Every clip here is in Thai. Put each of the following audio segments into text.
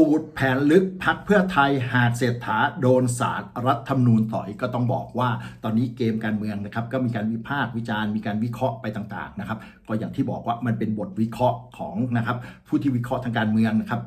ปูดแผนลึกพักเพื่อไทยหากเศรษฐาโดนสารรัฐธรรมนูญต่อยก็ต้องบอกว่า ตอนนี้เกมการเมืองนะครับก็มีการวิพากษ์วิจารณ์มีการวิเคราะห์ไปต่างๆนะครับก็อย่างที่บอกว่ามันเป็นบทวิเคราะห์ของนะครับผู้ที่วิเคราะห์ทางการเมืองนะครับ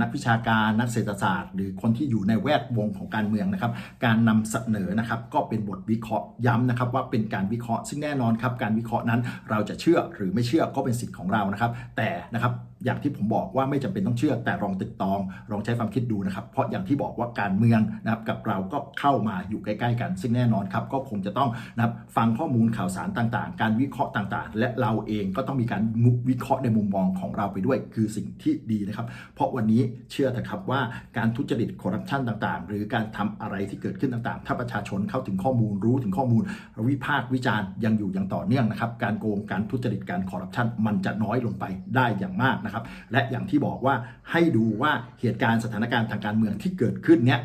นักวิชาการนักเศรษฐศาสตร์ หรือคนที่อยู่ในแวดวงของการเมืองนะครับการนำเสนอนะครับก็เป็นบทวิเคราะห์ย้ำนะครับว่าเป็นการวิเคราะห์ซึ่งแน่นอนครับการวิเคราะห์นั้นเราจะเชื่อหรือไม่เชื่อก็เป็นสิทธิ์ของเรานะครับแต่นะครับ อย่างที่ผมบอกว่าไม่จำเป็นต้องเชื่อ แต่ลองติดตองลองใช้ความคิดดูนะครับ เพราะอย่างที่บอกว่าการเมืองนะครับกับเราก็เข้ามาอยู่ใกล้ๆกัน ซึ่งแน่นอนครับก็คงจะต้องนะครับฟังข้อมูลข่าวสารต่างๆ การวิเคราะห์ต่างๆ และเราเองก็ต้องมีการมุวิเคราะห์ในมุมมองของเราไปด้วย คือสิ่งที่ดีนะครับ เพราะวันนี้เชื่อเถอะครับว่าการทุจริตคอร์รัปชันต่างๆ หรือการทำอะไรที่เกิดขึ้นต่างๆ ถ้าประชาชนเข้าถึงข้อมูลรู้ถึงข้อมูล วิพากษ์วิจารณ์ยังอยู่อย่างต่อเนื่องนะครับ การโกงการทุจริตการคอร์รัปชันมันจะน้อยลงไปได้อย่างมากนะครับและอย่างที่บอกว่าให้ดูว่าเหตุการณ์สถานการณ์ทางการเมืองที่เกิดขึ้นเนี้ย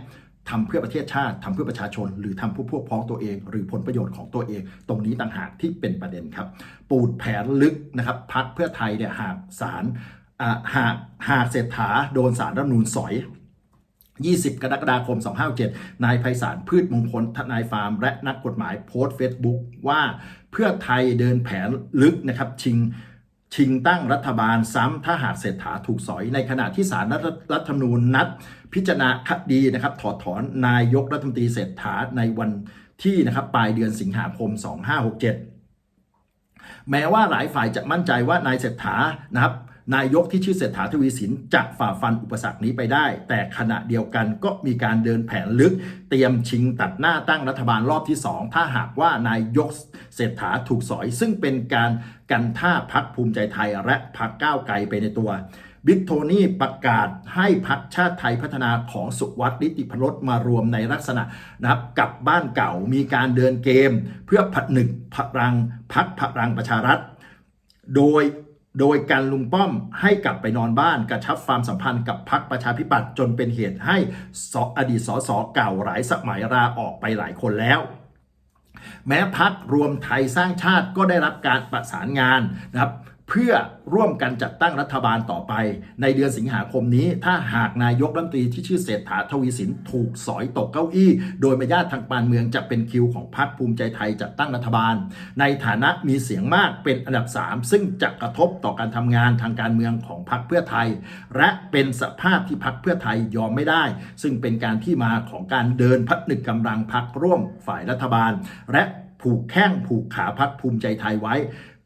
ทำเพื่อประเทศชาติทำเพื่อประชาชน หรือทำเพื่อพวกพ้องตัวเอง หรือผลประโยชน์ของตัวเอง ตรงนี้ต่างหากที่เป็นประเด็นครับ ปูดแผนลึกนะครับพักเพื่อไทยเนี่ยหากสารหากหากเศรษฐาโดนสารรัฐนูญสอย 20 กรกฎาคม 257 นายไพศาลพืชมงคลทนายฟาร์ม และนักกฎหมายโพสต์เฟซบุ๊กว่าเพื่อไทยเดินแผนลึกนะครับชิง ชิงตั้งรัฐบาลซ้ำถ้าหากเศรษฐาถูกสอย ในขณะที่สารรัฐรัฐธรรมนูญนัด พิจารณาคดีนะครับถอดถอนนายกรัฐมนตรีเศรษฐาในวันที่นะครับปลายเดือนสิงหาคม 2567 แม้ว่าหลายฝ่ายจะมั่นใจว่านายเศรษฐานะครับ นายกที่ชื่อเศรษฐาทวีสินจะฝ่าฟันอุปสรรคนี้ไปได้ แต่ขณะเดียวกันก็มีการเดินแผนลึก เตรียมชิงตัดหน้าตั้งรัฐบาลรอบที่ 2 ถ้าหากว่านายกเศรษฐาถูกสอย ซึ่งเป็นการกันท่าพักภูมิใจไทยและพักก้าวไกลไปในตัวบิ๊กโทนี่ประกาศให้พักชาติไทยพัฒนาของสุวัสดิ์นิติพรสมารวมในลักษณะนะครับกับบ้านเก่ามีการเดินเกม เพื่อผัดหนึกพลังพักพลังประชารัฐ โดย โดยการลุงป้อมให้กลับไปนอนบ้านกระชับความสัมพันธ์กับพักประชาธิปัตย์จนเป็นเหตุให้สอดีตสสเก่าหลายสมัยลาออกไปหลายคนแล้วแม้พักรวมไทยสร้างชาติก็ได้รับการประสานงานนะครับ เพื่อร่วมกันจัดตั้งรัฐบาลต่อไป ในเดือนสิงหาคมนี้ ถ้าหากนายกรัฐมนตรีที่ชื่อเศรษฐาทวีสินถูกสอยตกเก้าอี้ โดยมายาททางการเมืองจะเป็นคิวของพรรคภูมิใจไทยจัดตั้งรัฐบาล ในฐานะมีเสียงมากเป็นอันดับ 3 ซึ่งจะกระทบต่อการทำงานทางการเมืองของพรรคเพื่อไทย และเป็นสภาพที่พรรคเพื่อไทยยอมไม่ได้ ซึ่งเป็นการที่มาของการเดินพัดนึกกำลังพรรคร่วมฝ่ายรัฐบาล และผูกแข้งผูกขาพรรคภูมิใจไทยไว้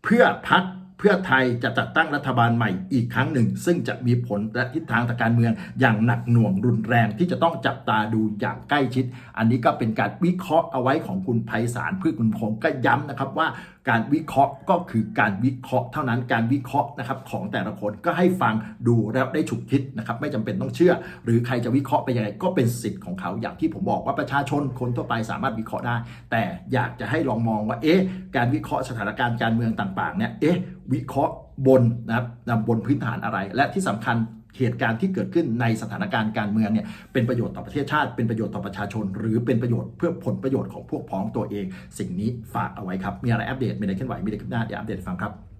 เพื่อพรรค เพื่อไทยจะจัดตั้งรัฐบาลใหม่อีกครั้งหนึ่ง ซึ่งจะมีผลและทิศทางทางการเมืองอย่างหนักหน่วงรุนแรงที่จะต้องจับตาดูอย่างใกล้ชิด อันนี้ก็เป็นการวิเคราะห์เอาไว้ของคุณไพศาลเพืชคุณพงก็ย้ำนะครับว่าการวิเคราะห์ก็คือการวิเคราะห์เท่านั้นการวิเคราะห์นะครับของแต่ละคนก็ให้ฟังดูแล้วได้ฉุกคิดนะครับไม่จำเป็นต้องเชื่อ หรือใครจะวิเคราะห์ไปยังไงก็เป็นสิทธิ์ของเขาอย่างที่ผมบอกว่าประชาชนคนทั่วไปสามารถวิเคราะห์ได้ แต่อยากจะให้ลองมองว่าเอ๊ะการวิเคราะห์สถานการณ์การเมืองต่างๆเนี่ยเอ๊ะ วิเคราะห์บนนะครับบนพื้นฐานอะไร และที่สำคัญเหตุการณ์ที่เกิดขึ้นในสถานการณ์การเมืองเนี่ยเป็นประโยชน์ต่อประเทศชาติ เป็นประโยชน์ต่อประชาชน หรือเป็นประโยชน์เพื่อผลประโยชน์ของพวกพ้องตัวเอง สิ่งนี้ฝากเอาไว้ครับ มีอะไรอัปเดตมีอะไรเคลื่อนไหวมีอะไรขึ้นหน้าเดี๋ยวอัปเดตให้ฟังครับ